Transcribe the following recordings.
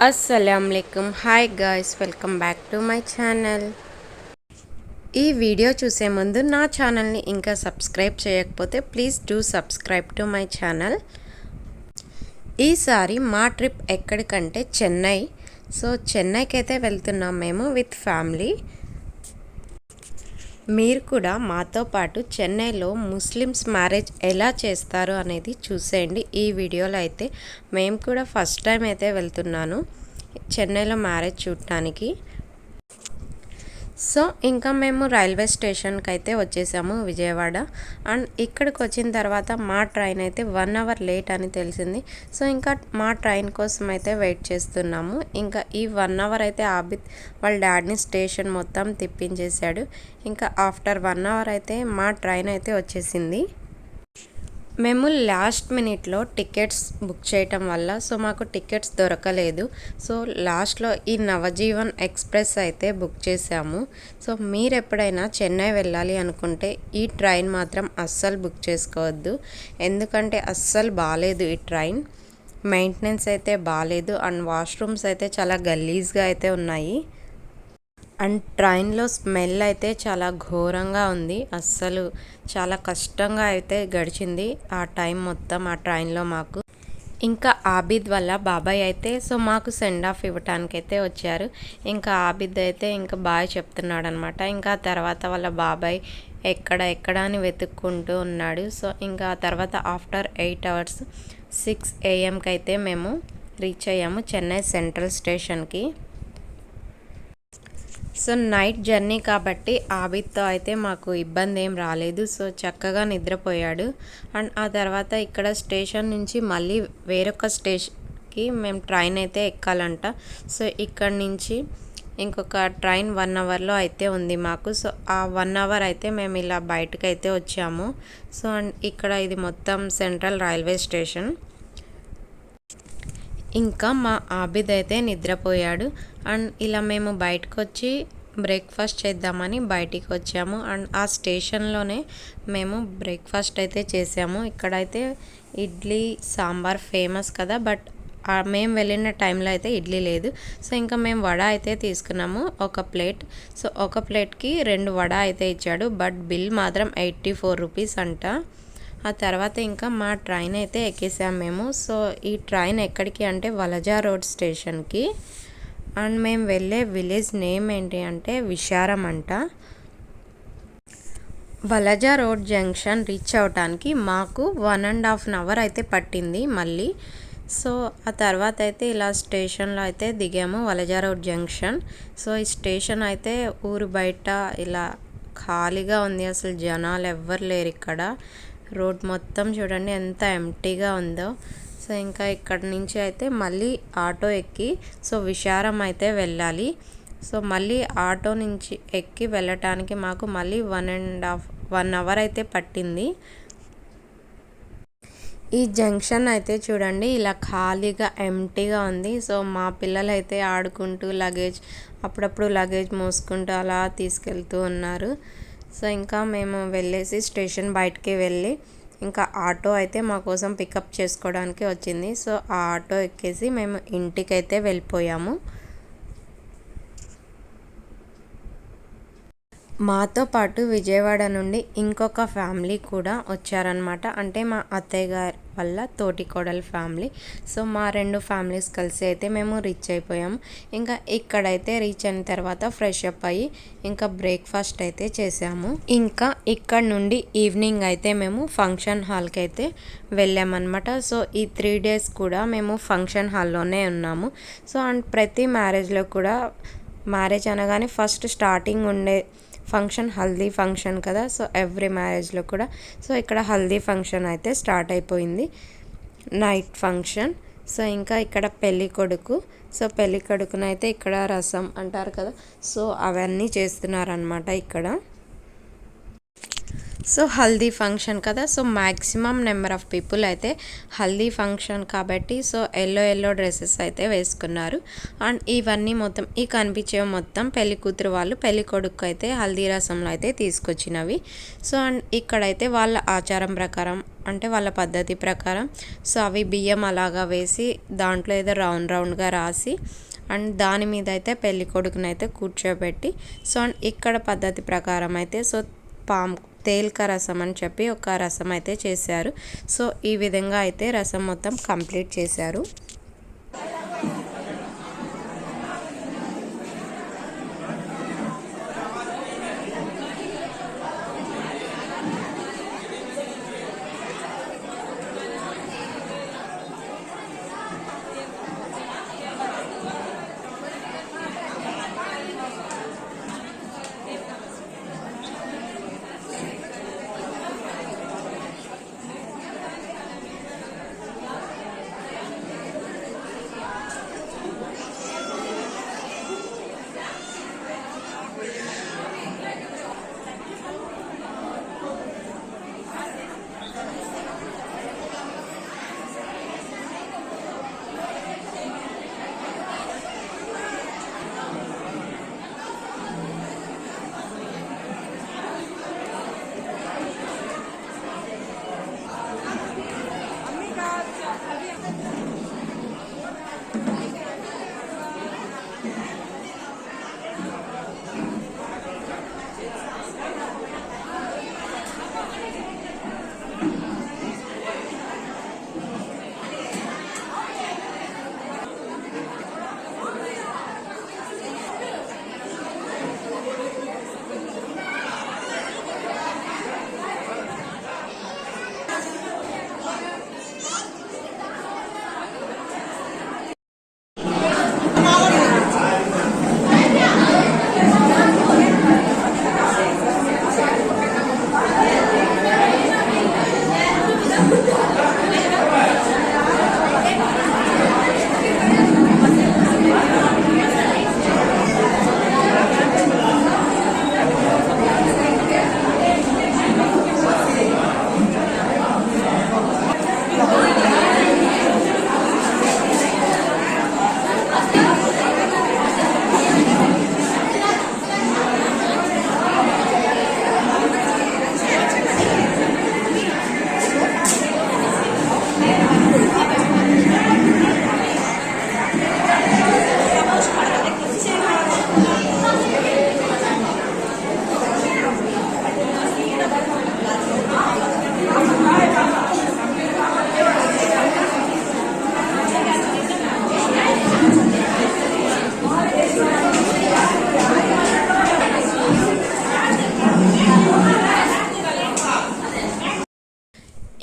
అస్సలంకం hi guys welcome back to my channel ఈ video చూసే ముందు నా ఛానల్ని ఇంకా సబ్స్క్రైబ్ చేయకపోతే please do subscribe to my channel ఈసారి మా ట్రిప్ ఎక్కడికంటే చెన్నై. సో చెన్నైకి అయితే వెళ్తున్నాం మేము విత్ ఫ్యామిలీ మీరు కూడా మాతో పాటు చెన్నైలో ముస్లిమ్స్ మ్యారేజ్ ఎలా చేస్తారు అనేది చూసేయండి. ఈ వీడియోలో అయితే మేము కూడా ఫస్ట్ టైం అయితే వెళ్తున్నాను చెన్నైలో మ్యారేజ్ చూడటానికి. సో ఇంకా మేము రైల్వే స్టేషన్కి అయితే వచ్చేసాము విజయవాడ. అండ్ ఇక్కడికి వచ్చిన తర్వాత మా ట్రైన్ అయితే వన్ అవర్ లేట్ అని తెలిసింది. సో ఇంకా మా ట్రైన్ కోసం అయితే వెయిట్ చేస్తున్నాము. ఇంకా ఈ వన్ అవర్ అయితే ఆబిద్ వాళ్ళ డాడీని స్టేషన్ మొత్తం తిప్పించేశాడు. ఇంకా ఆఫ్టర్ వన్ అవర్ అయితే మా ట్రైన్ అయితే వచ్చేసింది. మేము లాస్ట్ మినిట్లో టికెట్స్ బుక్ చేయటం వల్ల సో మాకు టికెట్స్ దొరకలేదు. సో లాస్ట్లో ఈ నవజీవన్ ఎక్స్ప్రెస్ అయితే బుక్ చేసాము సో మీరు ఎప్పుడైనా చెన్నై వెళ్ళాలి అనుకుంటే ఈ ట్రైన్ మాత్రం అస్సలు బుక్ చేసుకోవద్దు. ఎందుకంటే అస్సలు బాగాలేదు ఈ ట్రైన్. మెయింటెనెన్స్ అయితే బాగాలేదు అండ్ వాష్రూమ్స్ అయితే చాలా గలీజ్గా అయితే ఉన్నాయి. అండ్ ట్రైన్లో స్మెల్ అయితే చాలా ఘోరంగా ఉంది. అస్సలు చాలా కష్టంగా అయితే గడిచింది ఆ టైం మొత్తం ఆ ట్రైన్లో మాకు. ఇంకా ఆబిద్ వల్ల బాబాయ్ అయితే సో మాకు సెండ్ ఆఫ్ ఇవ్వటానికి అయితే వచ్చారు. ఇంకా ఆబిద్ అయితే ఇంకా బాయ్ చెప్తున్నాడు అనమాట ఇంకా తర్వాత వాళ్ళ బాబాయ్ ఎక్కడ ఎక్కడ అని వెతుక్కుంటూ ఉన్నాడు. సో ఇంకా తర్వాత ఆఫ్టర్ ఎయిట్ అవర్స్ సిక్స్ ఏఎంకి అయితే మేము రీచ్ అయ్యాము చెన్నై సెంట్రల్ స్టేషన్కి. సో నైట్ జర్నీ కాబట్టి ఆబిద్తో అయితే మాకు ఇబ్బంది ఏం రాలేదు. సో చక్కగా నిద్రపోయాడు. అండ్ ఆ తర్వాత ఇక్కడ స్టేషన్ నుంచి మళ్ళీ వేరొక స్టేషన్కి మేము ట్రైన్ అయితే ఎక్కాలంట. సో ఇక్కడ నుంచి ఇంకొక ట్రైన్ వన్ అవర్లో అయితే ఉంది మాకు. సో ఆ వన్ అవర్ అయితే మేము ఇలా బయటకు అయితే వచ్చాము. సో అండ్ ఇక్కడ ఇది మొత్తం సెంట్రల్ రైల్వే స్టేషన్. ఇంకా మా ఆబిద్ అయితే నిద్రపోయాడు. అండ్ ఇలా మేము బయటకు వచ్చి బ్రేక్ఫాస్ట్ చేద్దామని బయటికి వచ్చాము అండ్ ఆ స్టేషన్లోనే మేము బ్రేక్ఫాస్ట్ అయితే చేసాము. ఇక్కడైతే ఇడ్లీ సాంబార్ ఫేమస్ కదా బట్ మేము వెళ్ళిన టైంలో అయితే ఇడ్లీ లేదు. సో ఇంకా మేము వడ అయితే తీసుకున్నాము ఒక ప్లేట్. సో ఒక ప్లేట్కి రెండు వడ అయితే ఇచ్చాడు బట్ బిల్ మాత్రం ఎయిటీ ఫోర్ రూపీస్ అంట. ఆ తర్వాత ఇంకా మా ట్రైన్ అయితే ఎక్కేసాం మేము. సో ఈ ట్రైన్ ఎక్కడికి అంటే వలజా రోడ్ స్టేషన్కి. అండ్ మేము వెళ్ళే విలేజ్ నేమ్ ఏంటి అంటే విశారం అంట. వలజా రోడ్ జంక్షన్ రీచ్ అవడానికి మాకు one and half an hour అయితే పట్టింది మళ్ళీ. సో ఆ తర్వాత అయితే ఇలా స్టేషన్లో అయితే దిగాము వలజా రోడ్ జంక్షన్. సో ఈ స్టేషన్ అయితే ఊరు బయట ఇలా ఖాళీగా ఉంది. అసలు జనాలు ఎవ్వరు లేరు ఇక్కడ. రోడ్ మొత్తం చూడండి ఎంత ఎంటీగా ఉందో. సో ఇంకా ఇక్కడ నుంచి అయితే మళ్ళీ ఆటో ఎక్కి సో విశారం అయితే వెళ్ళాలి. సో మళ్ళీ ఆటో నుంచి ఎక్కి వెళ్ళటానికి మాకు మళ్ళీ one and half one hour అయితే పట్టింది. ఈ జంక్షన్ అయితే చూడండి ఇలా ఖాళీగా ఎంటీగా ఉంది. సో మా పిల్లలు అయితే ఆడుకుంటూ లగేజ్ అప్పుడప్పుడు లగేజ్ మోసుకుంటూ అలా తీసుకెళ్తూ ఉన్నారు. సో ఇంకా మేము వెళ్ళేసి స్టేషన్ బయటికి వెళ్ళి ఇంకా ఆటో అయితే మా కోసం పికప్ చేసుకోవడానికి వచ్చింది. సో ఆ ఆటో ఎక్కేసి మేము ఇంటికైతే వెళ్ళిపోయాము. మాతో పాటు విజయవాడ నుండి ఇంకొక ఫ్యామిలీ కూడా వచ్చారనమాట అంటే మా అత్తయ్య గారి వల్ల తోటి కోడల ఫ్యామిలీ. సో మా రెండు ఫ్యామిలీస్ కలిసి అయితే మేము రీచ్ అయిపోయాము. ఇంకా ఇక్కడైతే రీచ్ అయిన తర్వాత ఫ్రెష్ అప్ అయ్యి ఇంకా బ్రేక్ఫాస్ట్ అయితే చేసాము. ఇంకా ఇక్కడ నుండి ఈవినింగ్ అయితే మేము ఫంక్షన్ హాల్కి అయితే వెళ్ళామన్నమాట. సో ఈ త్రీ డేస్ కూడా మేము ఫంక్షన్ హాల్లోనే ఉన్నాము. సో అండ్ ప్రతి మ్యారేజ్లో కూడా మ్యారేజ్ అనగానే ఫస్ట్ స్టార్టింగ్ ఉండే ఫంక్షన్ హల్దీ ఫంక్షన్ కదా సో ఎవ్రీ మ్యారేజ్లో కూడా. సో ఇక్కడ హల్దీ ఫంక్షన్ అయితే స్టార్ట్ అయిపోయింది. Night function. సో ఇంకా ఇక్కడ పెళ్ళి కొడుకు. సో పెళ్ళి కొడుకునైతే ఇక్కడ రసం అంటారు కదా సో అవన్నీ చేస్తున్నారనమాట ఇక్కడ. సో హల్దీ ఫంక్షన్ కదా so maximum number of people అయితే హల్దీ ఫంక్షన్ కాబట్టి సో ఎల్లో ఎల్లో డ్రెస్సెస్ అయితే వేసుకున్నారు. అండ్ ఇవన్నీ మొత్తం ఈ కనిపించే మొత్తం పెళ్ళి కూతురు వాళ్ళు పెళ్ళి కొడుకు అయితే హల్దీ రసంలో అయితే తీసుకొచ్చినవి. సో అండ్ ఇక్కడైతే వాళ్ళ ఆచారం ప్రకారం అంటే వాళ్ళ పద్ధతి ప్రకారం సో అవి బియ్యం అలాగా వేసి దాంట్లో ఏదో రౌండ్ రౌండ్గా రాసి అండ్ దాని మీద అయితే పెళ్ళి కొడుకునైతే కూర్చోబెట్టి సో అండ్ ఇక్కడ పద్ధతి ప్రకారం అయితే సో పామ్ తేలిక రసం అని చెప్పి ఒక రసం అయితే చేశారు. సో ఈ విధంగా అయితే రసం మొత్తం కంప్లీట్ చేశారు.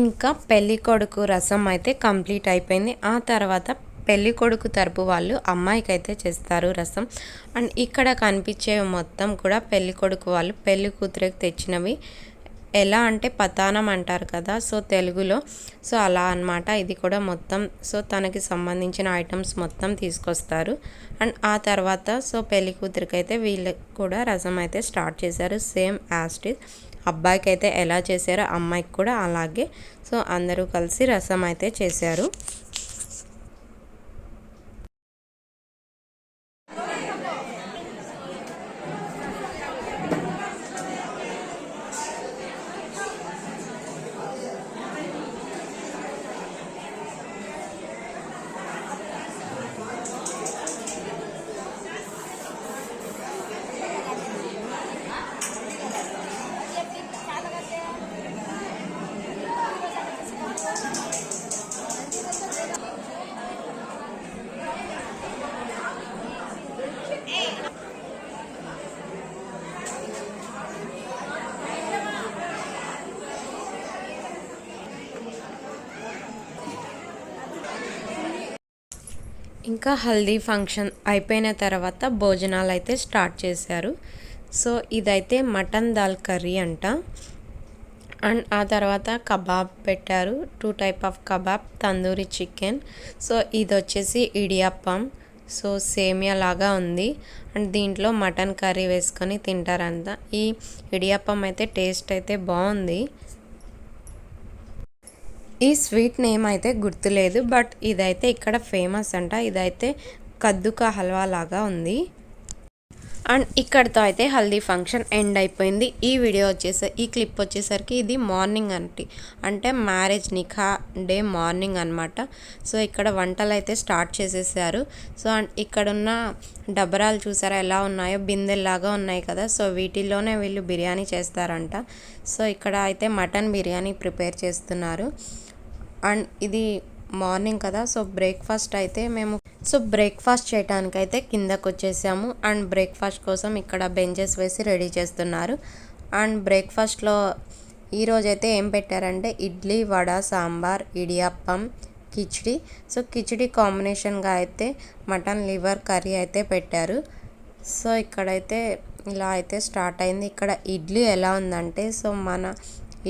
ఇంకా పెళ్ళి కొడుకు రసం అయితే కంప్లీట్ అయిపోయింది. ఆ తర్వాత పెళ్ళి కొడుకు తరపు వాళ్ళు అమ్మాయికి అయితే చేస్తారు రసం. అండ్ ఇక్కడ కనిపించే మొత్తం కూడా పెళ్ళి కొడుకు వాళ్ళు పెళ్ళి కూతురికి తెచ్చినవి. ఎలా అంటే పతానం అంటారు కదా సో తెలుగులో. సో అలా అన్నమాట. ఇది కూడా మొత్తం. సో తనకి సంబంధించిన ఐటమ్స్ మొత్తం తీసుకొస్తారు. అండ్ ఆ తర్వాత సో పెళ్ళి కూతురికి అయితే వీళ్ళకి కూడా రసం అయితే స్టార్ట్ చేశారు. సేమ్ యాస్టిస్ అబ్బాయికి అయితే ఎలా చేశారో అమ్మాయికి కూడా అలాగే. సో అందరూ కలిసి రసం అయితే చేశారు. ఇంకా హల్దీ ఫంక్షన్ అయిపోయిన తర్వాత భోజనాలు అయితే స్టార్ట్ చేశారు. సో ఇదైతే మటన్ దాల్ కర్రీ అంట. అండ్ ఆ తర్వాత కబాబ్ పెట్టారు. Two type of kebab tandoori chicken. So ఇది వచ్చేసి ఇడియప్పం. సో సేమియా లాగా ఉంది. అండ్ దీంట్లో మటన్ కర్రీ వేసుకొని తింటారంట. ఈ ఇడియప్పం అయితే టేస్ట్ అయితే బాగుంది. ఈ స్వీట్ నేమ్ అయితే గుర్తులేదు బట్ ఇదైతే ఇక్కడ ఫేమస్ అంట. ఇదైతే కద్దుక హల్వా లాగా ఉంది. అండ్ ఇక్కడితో అయితే హల్దీ ఫంక్షన్ ఎండ్ అయిపోయింది. ఈ వీడియో వచ్చేసరి ఈ క్లిప్ వచ్చేసరికి ఇది మార్నింగ్ అంటే. అంటే మ్యారేజ్ నిఖా డే మార్నింగ్ అనమాట సో ఇక్కడ వంటలు అయితే స్టార్ట్ చేసేసారు. సో అండ్ ఇక్కడున్న డబరాలు చూసారా ఎలా ఉన్నాయో? బిందెల్లాగా ఉన్నాయి కదా. సో వీటిల్లోనే వీళ్ళు బిర్యానీ చేస్తారంట. సో ఇక్కడ అయితే మటన్ బిర్యానీ ప్రిపేర్ చేస్తున్నారు. అండ్ ఇది మార్నింగ్ కదా సో బ్రేక్ఫాస్ట్ అయితే మేము సో బ్రేక్ఫాస్ట్ చేయడానికి అయితే కిందకు వచ్చేసాము అండ్ బ్రేక్ఫాస్ట్ కోసం ఇక్కడ బెంచెస్ వేసి రెడీ చేస్తున్నారు. అండ్ బ్రేక్ఫాస్ట్లో ఈరోజైతే ఏం పెట్టారంటే ఇడ్లీ వడ సాంబార్ ఇడియప్పం కిచిడి. సో కిచిడి కాంబినేషన్గా అయితే మటన్ లివర్ కర్రీ అయితే పెట్టారు. సో ఇక్కడైతే ఇలా అయితే స్టార్ట్ అయింది. ఇక్కడ ఇడ్లీ ఎలా ఉందంటే సో మన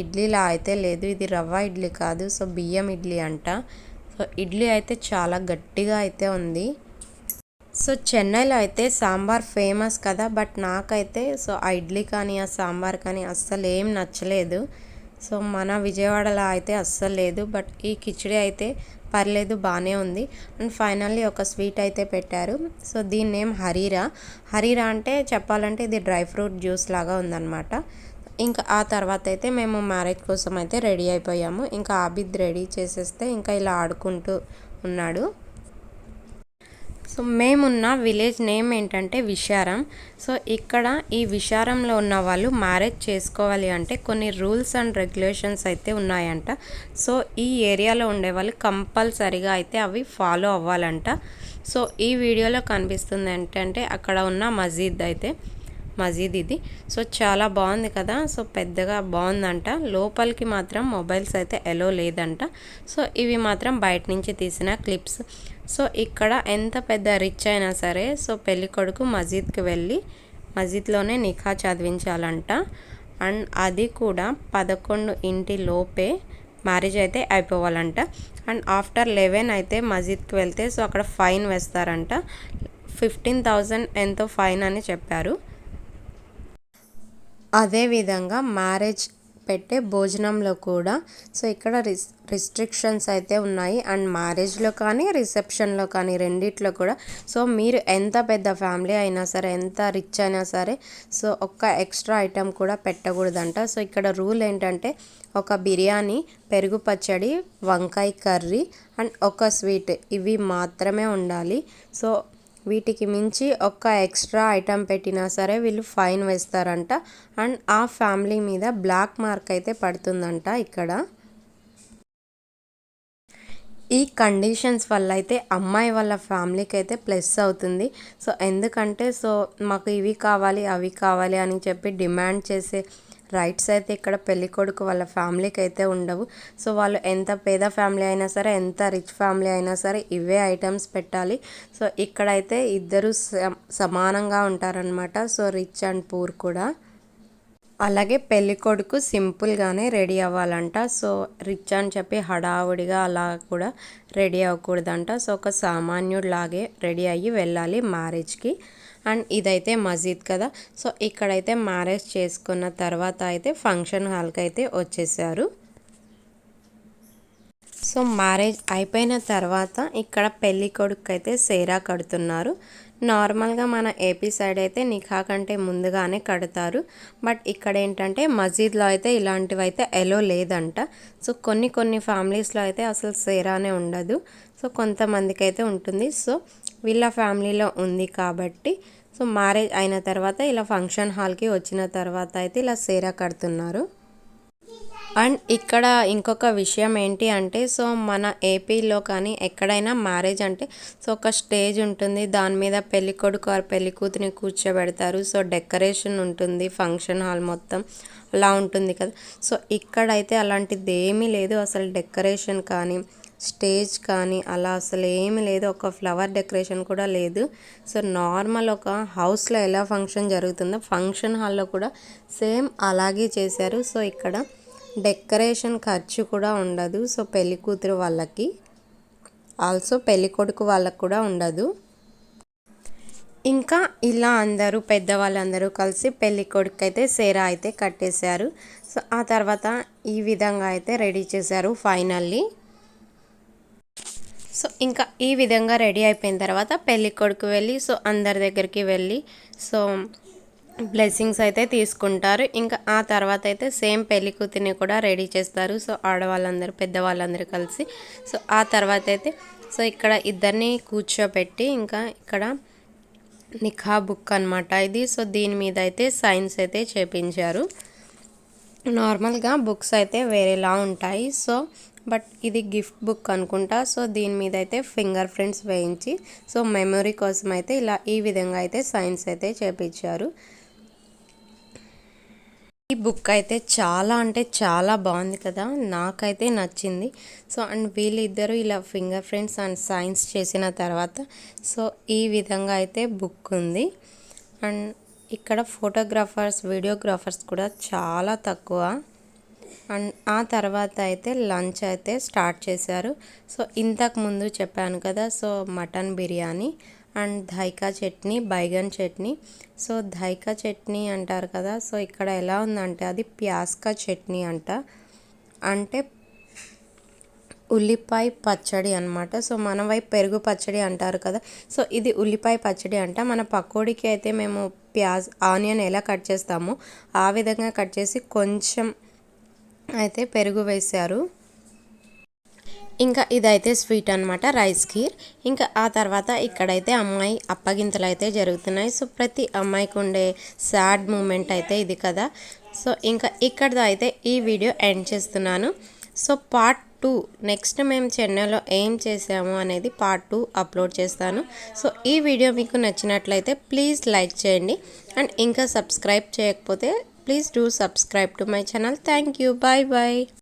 ఇడ్లీలా అయితే లేదు. ఇది రవ్వ ఇడ్లీ కాదు. సో బియ్యం ఇడ్లీ అంట. సో ఇడ్లీ అయితే చాలా గట్టిగా అయితే ఉంది. సో చెన్నైలో అయితే సాంబార్ ఫేమస్ కదా. బట్ నాకైతే సో ఆ ఇడ్లీ కానీ ఆ సాంబార్ కానీ అస్సలు ఏం నచ్చలేదు. సో మన విజయవాడలో అయితే అస్సలు లేదు. బట్ ఈ కిచిడి అయితే పర్లేదు బాగానే ఉంది. అండ్ ఫైనల్లీ ఒక స్వీట్ అయితే పెట్టారు. సో దీని నేమ్ హరీరా. హరీరా అంటే చెప్పాలంటే ఇది డ్రై ఫ్రూట్ జ్యూస్ లాగా ఉందన్నమాట. ఇంకా ఆ తర్వాత అయితే మేము మ్యారేజ్ కోసం అయితే రెడీ అయిపోయాము. ఇంకా ఆబిద్ రెడీ చేసేస్తే ఇంకా ఇలా ఆడుకుంటూ ఉన్నాడు. సో మేమున్న విలేజ్ నేమ్ ఏంటంటే విశారం సో ఇక్కడ ఈ విశారంలో ఉన్న వాళ్ళు మ్యారేజ్ చేసుకోవాలి అంటే కొన్ని రూల్స్ అండ్ రెగ్యులేషన్స్ అయితే ఉన్నాయంట. సో ఈ ఏరియాలో ఉండే వాళ్ళు కంపల్సరిగా అయితే అవి ఫాలో అవ్వాలంట. సో ఈ వీడియోలో కనిపిస్తుంది ఏంటంటే అక్కడ ఉన్న మసీద్ అయితే మజీద్ ఇది. సో చాలా బాగుంది కదా. సో పెద్దగా బాగుందంట. లోపలికి మాత్రం మొబైల్స్ అయితే ఎలో లేదంట. సో ఇవి మాత్రం బయట నుంచి తీసిన క్లిప్స్ సో ఇక్కడ ఎంత పెద్ద రిచ్ అయినా సరే సో పెళ్ళి కొడుకు మసీద్కి వెళ్ళి మసీద్లోనే నిఖా చదివించాలంట. అండ్ అది కూడా పదకొండు ఇంటి లోపే మ్యారేజ్ అయితే అయిపోవాలంట. అండ్ ఆఫ్టర్ లెవెన్ అయితే మసీద్కి వెళ్తే సో అక్కడ ఫైన్ వేస్తారంట. ఫిఫ్టీన్ థౌజండ్ ఎంతో ఫైన్ అని చెప్పారు. అదేవిధంగా మ్యారేజ్ పెట్టే భోజనంలో కూడా సో ఇక్కడ రిస్ రిస్ట్రిక్షన్స్ అయితే ఉన్నాయి. అండ్ మ్యారేజ్లో కానీ రిసెప్షన్లో కానీ రెండిట్లో కూడా సో మీరు ఎంత పెద్ద ఫ్యామిలీ అయినా సరే ఎంత రిచ్ అయినా సరే సో ఒక్క ఎక్స్ట్రా ఐటెం కూడా పెట్టకూడదంట. సో ఇక్కడ రూల్ ఏంటంటే ఒక బిర్యానీ పెరుగు పచ్చడి వంకాయ కర్రీ అండ్ ఒక స్వీట్ ఇవి మాత్రమే ఉండాలి. సో వీటికి మించి ఒక్క ఎక్స్ట్రా ఐటెం పెట్టినా సరే వీళ్ళు ఫైన్ వేస్తారంట. అండ్ ఆ ఫ్యామిలీ మీద బ్లాక్ మార్క్ అయితే పడుతుందంట ఇక్కడ. ఈ కండిషన్స్ వల్ల అయితే అమ్మాయి వాళ్ళ ఫ్యామిలీకి అయితే ప్లస్ అవుతుంది. సో ఎందుకంటే సో మాకు ఇవి కావాలి అవి కావాలి అని చెప్పి డిమాండ్ చేసే రైట్స్ అయితే ఇక్కడ పెళ్ళి కొడుకు వాళ్ళ ఫ్యామిలీకి అయితే ఉండవు. సో వాళ్ళు ఎంత పేద ఫ్యామిలీ అయినా సరే ఎంత రిచ్ ఫ్యామిలీ అయినా సరే ఇవే ఐటమ్స్ పెట్టాలి. సో ఇక్కడైతే ఇద్దరు సమానంగా ఉంటారనమాట సో రిచ్ అండ్ పూర్ కూడా. అలాగే పెళ్ళి కొడుకు సింపుల్గానే రెడీ అవ్వాలంట. సో రిచ్ అని చెప్పి హడావుడిగా అలా కూడా రెడీ అవ్వకూడదంట. సో ఒక సామాన్యుడిలాగే రెడీ అయ్యి వెళ్ళాలి మ్యారేజ్కి. అండ్ ఇదైతే మసీద్ కదా. సో ఇక్కడైతే మ్యారేజ్ చేసుకున్న తర్వాత అయితే ఫంక్షన్ హాల్కి అయితే వచ్చేసారు. సో మ్యారేజ్ అయిపోయిన తర్వాత ఇక్కడ పెళ్ళి కొడుకు అయితే సేరా కడుతున్నారు. నార్మల్గా మన ఏపీ సైడ్ అయితే నిఖా కంటే ముందుగానే కడతారు. బట్ ఇక్కడ ఏంటంటే మసీద్లో అయితే ఇలాంటివి అయితే ఎలో లేదంట. సో కొన్ని కొన్ని ఫ్యామిలీస్లో అయితే అసలు సేరానే ఉండదు. సో కొంతమందికి అయితే ఉంటుంది. సో వీళ్ళ ఫ్యామిలీలో ఉంది కాబట్టి సో మ్యారేజ్ అయిన తర్వాత ఇలా ఫంక్షన్ హాల్కి వచ్చిన తర్వాత అయితే ఇలా సేరా కడుతున్నారు. అండ్ ఇక్కడ ఇంకొక విషయం ఏంటి అంటే సో మన ఏపీలో కానీ ఎక్కడైనా మ్యారేజ్ అంటే సో ఒక స్టేజ్ ఉంటుంది. దాని మీద పెళ్ళి కొడుకు ఆర్ పెళ్ళి కూతురిని కూర్చోబెడతారు. సో డెకరేషన్ ఉంటుంది ఫంక్షన్ హాల్ మొత్తం అలా ఉంటుంది కదా. సో ఇక్కడైతే అలాంటిది ఏమీ లేదు. అసలు డెకరేషన్ కానీ స్టేజ్ కానీ అలా అసలు ఏమీ లేదు. ఒక ఫ్లవర్ డెకరేషన్ కూడా లేదు. సో నార్మల్ ఒక హౌస్లో ఎలా ఫంక్షన్ జరుగుతుందో ఫంక్షన్ హాల్లో కూడా సేమ్ అలాగే చేశారు. సో ఇక్కడ డెకరేషన్ ఖర్చు కూడా ఉండదు. సో పెళ్ళి కూతురు వాళ్ళకి ఆల్సో పెళ్ళి కొడుకు వాళ్ళకు కూడా ఉండదు. ఇంకా ఇలా అందరూ పెద్దవాళ్ళందరూ కలిసి పెళ్ళి కొడుకు అయితే సేరా అయితే కట్టేశారు. సో ఆ తర్వాత ఈ విధంగా అయితే రెడీ చేశారు ఫైనల్లీ. సో ఇంకా ఈ విధంగా రెడీ అయిపోయిన తర్వాత పెళ్ళి కొడుకు వెళ్ళి సో అందరి దగ్గరికి వెళ్ళి సో బ్లెస్సింగ్స్ అయితే తీసుకుంటారు. ఇంకా ఆ తర్వాత అయితే సేమ్ పెళ్ళి కూతురిని కూడా రెడీ చేస్తారు. సో ఆడవాళ్ళందరూ పెద్దవాళ్ళందరూ కలిసి. సో ఆ తర్వాత అయితే సో ఇక్కడ ఇద్దరిని కూర్చోబెట్టి ఇంకా ఇక్కడ నిఖా బుక్ అనమాట ఇది. సో దీని మీద అయితే సైన్స్ అయితే చేపించారు. నార్మల్గా బుక్స్ అయితే వేరేలా ఉంటాయి. సో బట్ ఇది గిఫ్ట్ బుక్ అనుకుంటా. సో దీని మీద అయితే ఫింగర్ ప్రింట్స్ వేయించి సో మెమొరీ కోసం అయితే ఇలా ఈ విధంగా అయితే సైన్స్ అయితే చేపించారు. ఈ బుక్ అయితే చాలా అంటే చాలా బాగుంది కదా నాకైతే నచ్చింది. సో అండ్ వీళ్ళిద్దరూ ఇలా ఫింగర్ ప్రింట్స్ అండ్ సైన్స్ చేసిన తర్వాత సో ఈ విధంగా అయితే బుక్ ఉంది. అండ్ ఇక్కడ ఫోటోగ్రాఫర్స్ వీడియోగ్రాఫర్స్ కూడా చాలా తక్కువ. అండ్ ఆ తర్వాత అయితే లంచ్ అయితే స్టార్ట్ చేశారు. సో ఇంతకు ముందు చెప్పాను కదా so mutton biryani and dhaika chutney baingan chutney. So dhaika chutney అంటారు కదా సో ఇక్కడ ఎలా ఉందంటే అది ప్యాస్కా చట్నీ అంట. అంటే ఉల్లిపాయ పచ్చడి అనమాట సో మన వైపు పెరుగు పచ్చడి అంటారు కదా సో ఇది ఉల్లిపాయ పచ్చడి అంట. మన పకోడీకి అయితే మేము ప్యాజ్ ఆనియన్ ఎలా కట్ చేస్తామో ఆ విధంగా కట్ చేసి కొంచెం అయితే పెరుగు వేశారు. ఇంకా ఇదైతే స్వీట్ అనమాట రైస్ ఖీర్. ఇంకా ఆ తర్వాత ఇక్కడైతే అమ్మాయి అప్పగింతలు అయితే జరుగుతున్నాయి. సో ప్రతి అమ్మాయికి ఉండే సాడ్ మూమెంట్ అయితే ఇది కదా. సో ఇంకా ఇక్కడితో అయితే ఈ వీడియో ఎండ్ చేస్తున్నాను. సో పార్ట్ టూ నెక్స్ట్ మేము చెన్నైలో ఏం చేసాము అనేది పార్ట్ టూ అప్లోడ్ చేస్తాను. సో ఈ వీడియో మీకు నచ్చినట్లయితే ప్లీజ్ లైక్ చేయండి. అండ్ ఇంకా సబ్స్క్రైబ్ చేయకపోతే Please do subscribe to my channel. Thank you. Bye bye.